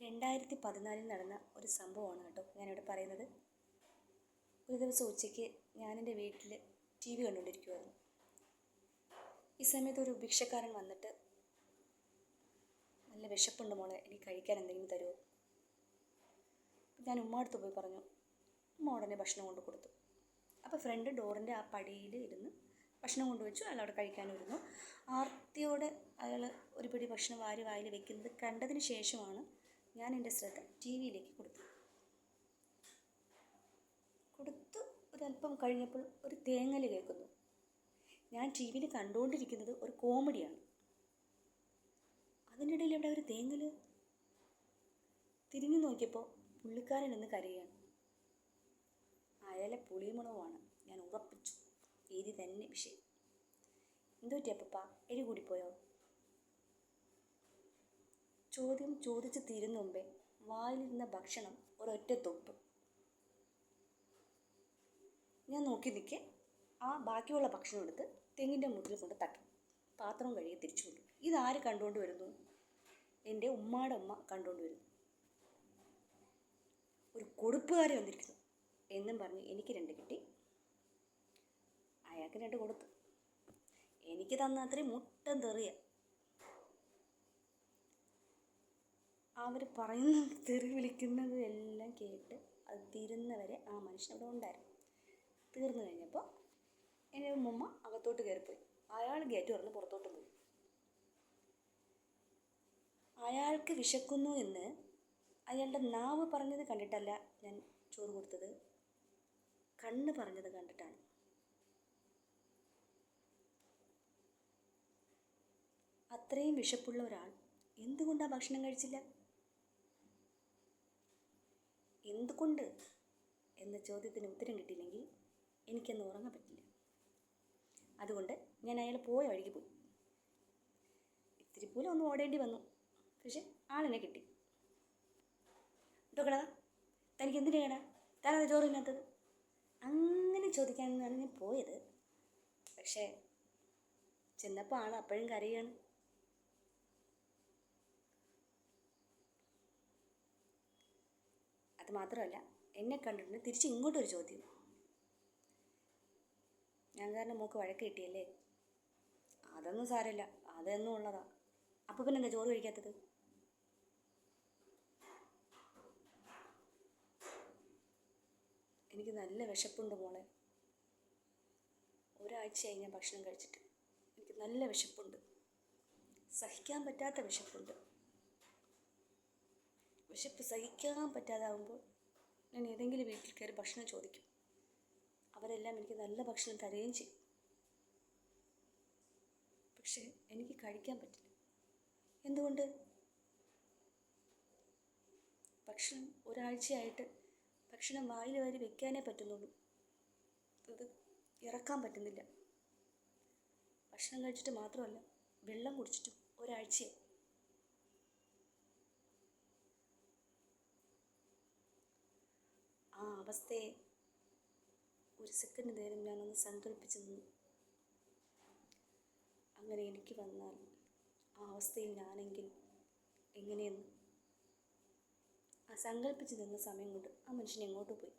രണ്ടായിരത്തി പതിനാലിൽ നടന്ന ഒരു സംഭവമാണ് കേട്ടോ ഞാനിവിടെ പറയുന്നത്. ഒരു ദിവസം ഉച്ചയ്ക്ക് ഞാനെന്റെ വീട്ടിൽ ടി വി കണ്ടുകൊണ്ടിരിക്കുമായിരുന്നു ഈ സമയത്ത് ഒരു ഭിക്ഷക്കാരൻ വന്നിട്ട് നല്ല വിശപ്പുണ്ട് മോളെ എനിക്ക് കഴിക്കാൻ എന്തെങ്കിലും തരുമോ? ഞാൻ ഉമ്മ അടുത്ത് പോയി പറഞ്ഞു ഉമ്മ ഉടനെ ഭക്ഷണം കൊണ്ട് കൊടുത്തു. അപ്പോൾ ഫ്രണ്ട് ഡോറിന്റെ ആ പടിയിൽ ഇരുന്ന് ഭക്ഷണം കൊണ്ടുവച്ചു അയാൾ അവിടെ കഴിക്കാനും ഇരുന്നു ആർത്തിയോടെ അയാൾ ഒരു പിടി ഭക്ഷണം വാരി വായിൽ വെക്കുന്നത് കണ്ടതിന് ശേഷമാണ് ഞാൻ എന്റെ ശ്രദ്ധ ടി വിയിലേക്ക് കൊടുത്തു. കൊടുത്തു. ഒരല്പം കഴിഞ്ഞപ്പോൾ ഒരു തേങ്ങൽ കേൾക്കുന്നു. ഞാൻ ടി വിയിൽ കണ്ടുകൊണ്ടിരിക്കുന്നത് ഒരു കോമഡിയാണ്. അതിനിടയിൽ എവിടെ ഒരു തേങ്ങൽ? തിരിഞ്ഞു നോക്കിയപ്പോൾ പുള്ളിക്കാരൻ എന്ന് കരയുകയാണ്. അയാളെ പുളിമുളകുമാണ് ഞാൻ ഉറപ്പിച്ചു. എരി തന്നെ വിഷയം. എന്തോ പറ്റിയപ്പ എരി കൂടിപ്പോയോ? ചോദ്യം ചോദിച്ചു തീരുന്ന മുമ്പേ വായിലിരുന്ന ഭക്ഷണം ഒരൊറ്റ തൊപ്പ് ഞാൻ നോക്കി നിൽക്കെ. ആ ബാക്കിയുള്ള ഭക്ഷണം എടുത്ത് തെങ്ങിന്റെ മുട്ടിൽ കൊണ്ട് തട്ടി. പാത്രം കഴുകി തിരിച്ചു കൊണ്ടു. ഇതാര് കണ്ടുകൊണ്ട് വരുന്നു? എന്റെ ഉമ്മാടെ ഉമ്മ കണ്ടുകൊണ്ട് വരുന്നു. ഒരു കൊടുപ്പുകാരി വന്നിരിക്കുന്നു എന്നും പറഞ്ഞ് എനിക്ക് രണ്ട് കിട്ടി. അയാൾക്ക് രണ്ട് കൊടുത്തു. എനിക്ക് തന്ന അത്രയും മുട്ടം തെറിയ. അവർ പറയുന്നത് തെറി വിളിക്കുന്നത് എല്ലാം കേട്ട് അത് തീരുന്നവരെ ആ മനുഷ്യൻ അവിടെ ഉണ്ടായിരുന്നു. തീർന്നു കഴിഞ്ഞപ്പോൾ എന്റെ ഉമ്മ അകത്തോട്ട് കയറിപ്പോയി. അയാൾ ഗേറ്റ് തുറന്ന് പുറത്തോട്ട് പോയി. അയാൾക്ക് വിശക്കുന്നു എന്ന് അയാളുടെ നാവ് പറഞ്ഞത് കണ്ടിട്ടല്ല ഞാൻ ചോറ് കൊടുത്തത്. കണ്ണ് പറഞ്ഞത് കണ്ടിട്ടാണ്. അത്രയും വിശപ്പുള്ള ഒരാൾ എന്തുകൊണ്ടാണ് ഭക്ഷണം കഴിച്ചില്ല? എന്തുകൊണ്ട് എന്ന ചോദ്യത്തിന് ഉത്തരം കിട്ടിയില്ലെങ്കിൽ എനിക്കന്ന് ഉറങ്ങാൻ പറ്റില്ല. അതുകൊണ്ട് ഞാൻ അയാൾ പോയ വഴിക്ക് പോയി. ഇത്തിരി പോലും ഒന്ന് ഓടേണ്ടി വന്നു. പക്ഷെ ആളിനെ കിട്ടി. ഇതൊക്കെ തനിക്ക് എന്തിനാണ് താനത് ചോറിനകത്തത്? അങ്ങനെ ചോദിക്കാനാണ് ഞാൻ പോയത്. പക്ഷേ ചെന്നപ്പോൾ ആൾ അപ്പോഴും കരയാണ്. അത് മാത്രമല്ല എന്നെ കണ്ടിട്ട് തിരിച്ച് ഇങ്ങോട്ടൊരു ചോദ്യം. ഞാൻ കാരണം മോക്ക് വഴക്ക് കിട്ടിയല്ലേ? അതൊന്നും സാരമില്ല അതെന്നും ഉള്ളതാ. അപ്പോൾ പിന്നെ എന്താ ചോറ് കഴിക്കാത്തത്? എനിക്ക് നല്ല വിശപ്പുണ്ട് മോളെ. ഒരാഴ്ചയായി ഞാൻ ഭക്ഷണം കഴിച്ചിട്ട്. എനിക്ക് നല്ല വിശപ്പുണ്ട്. സഹിക്കാൻ പറ്റാത്ത വിശപ്പുണ്ട്. വിശപ്പ് സഹിക്കാൻ പറ്റാതാവുമ്പോൾ ഞാൻ ഏതെങ്കിലും വീട്ടിൽ കയറി ഭക്ഷണം ചോദിക്കും. അവരെല്ലാം എനിക്ക് നല്ല ഭക്ഷണം തരുകയും ചെയ്യും. പക്ഷേ എനിക്ക് കഴിക്കാൻ പറ്റില്ല. എന്തുകൊണ്ട്? ഭക്ഷണം ഒരാഴ്ചയായിട്ട് ഭക്ഷണം വായിൽ വരി വെക്കാനേ പറ്റുന്നുള്ളൂ. അത് ഇറക്കാൻ പറ്റുന്നില്ല. ഭക്ഷണം കഴിച്ചിട്ട് മാത്രമല്ല വെള്ളം കുടിച്ചിട്ടും ഒരാഴ്ചയായി ആ അവസ്ഥയെ ഒരു സെക്കൻഡ് നേരം ഞാനൊന്ന് സങ്കല്പിച്ചു നിന്നു. അങ്ങനെ എനിക്ക് വന്നാൽ ആ അവസ്ഥയിൽ ഞാനെങ്കിൽ എങ്ങനെയെന്ന്? ആ സങ്കല്പിച്ച് നിന്ന സമയം കൊണ്ട് ആ മനുഷ്യൻ എങ്ങോട്ട് പോയി?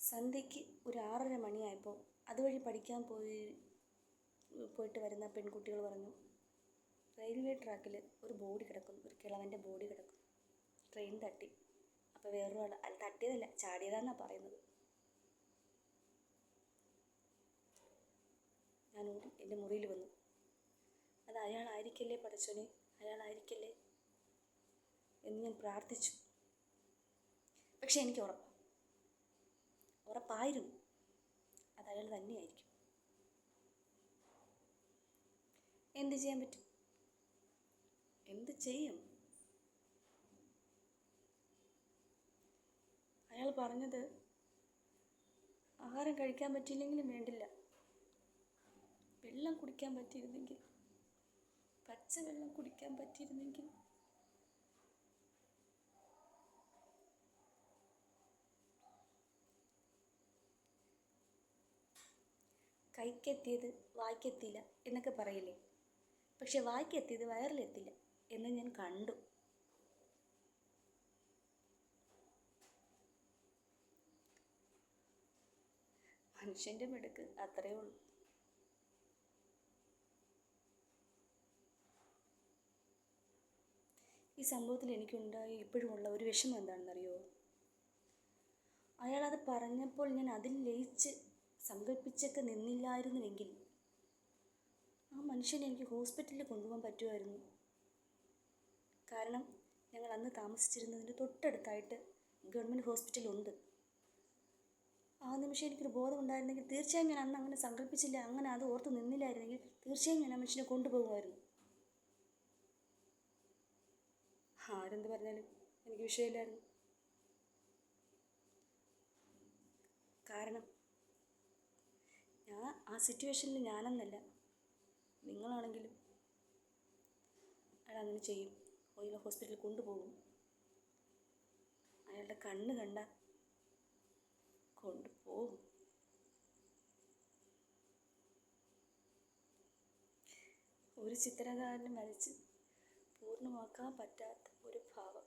സന്ധ്യയ്ക്ക് ഒരു ആറര മണിയായപ്പോൾ അതുവഴി പഠിക്കാൻ പോയി പോയിട്ട് വരുന്ന പെൺകുട്ടികൾ പറഞ്ഞു റെയിൽവേ ട്രാക്കിൽ ഒരു ബോഡി കിടക്കുന്നു ഒരു കിളവന്റെ ബോഡി കിടക്കുന്നു. ട്രെയിൻ തട്ടി. അപ്പോൾ വേറൊരാൾ അല്ല തട്ടിയതല്ല ചാടിയതാണെന്നാണ് പറയുന്നത്. ഞാൻ എന്റെ മുറിയിൽ വന്നു. അത് അയാളായിരിക്കല്ലേ പഠിച്ചോനെ അയാളായിരിക്കല്ലേ? എന്ന് ഞാൻ പ്രാർത്ഥിച്ചു. പക്ഷെ എനിക്ക് ഉറപ്പാണ് ഉറപ്പായിരുന്നു. അത് അയാൾ തന്നെയായിരിക്കും. എന്ത് ചെയ്യാൻ പറ്റും? എന്ത് ചെയ്യും? അയാൾ പറഞ്ഞത് ആഹാരം കഴിക്കാൻ പറ്റിയില്ലെങ്കിലും വേണ്ടില്ല. വെള്ളം കുടിക്കാൻ പറ്റിയിരുന്നെങ്കിൽ പച്ചവെള്ളം കുടിക്കാൻ പറ്റിയിരുന്നെങ്കിൽ. കൈക്കെത്തിയത് വായ്ക്കെത്തിയില്ല എന്നൊക്കെ പറയില്ലേ? പക്ഷെ വായിക്കെത്തിയത് വയറിലെത്തില്ല എന്ന് ഞാൻ കണ്ടു. മനുഷ്യന്റെ മിടുക്ക് അത്രയേ ഉള്ളൂ. ഈ സംഭവത്തിൽ എനിക്കുണ്ടായ ഇപ്പോഴുമുള്ള ഒരു വിഷമം എന്താണെന്നറിയോ? അയാളത് പറഞ്ഞപ്പോൾ ഞാൻ അതിൽ ലയിച്ച് സങ്കല്പിച്ചൊക്കെ നിന്നില്ലായിരുന്നുവെങ്കിൽ ആ മനുഷ്യനെ എനിക്ക് ഹോസ്പിറ്റലിൽ കൊണ്ടുപോകാൻ പറ്റുമായിരുന്നു. കാരണം ഞങ്ങൾ അന്ന് താമസിച്ചിരുന്നതിന്റെ തൊട്ടടുത്തായിട്ട് ഗവൺമെന്റ് ഹോസ്പിറ്റലുണ്ട്. ആ നിമിഷം എനിക്കൊരു ബോധമുണ്ടായിരുന്നെങ്കിൽ തീർച്ചയായും ഞാൻ അന്ന് അങ്ങനെ സങ്കല്പിച്ചില്ല അങ്ങനെ അത് ഓർത്ത് നിന്നില്ലായിരുന്നെങ്കിൽ തീർച്ചയായും ഞാൻ ആ മനുഷ്യനെ കൊണ്ടുപോകുമായിരുന്നു. ആരെന്ത് പറഞ്ഞാലും എനിക്ക് വിഷയമില്ലായിരുന്നു. കാരണം ഞാൻ ആ സിറ്റുവേഷനിൽ ഞാനെന്നല്ല നിങ്ങളാണെങ്കിലും അയാൾ അങ്ങനെ ചെയ്യും. ഓയില ഹോസ്പിറ്റലിൽ കൊണ്ടുപോകും. അയാളുടെ കണ്ണ് കണ്ട ഒരു ചിത്രകാരന് വരച്ച് പൂർണമാക്കാൻ പറ്റാത്ത ഒരു ഭാവം.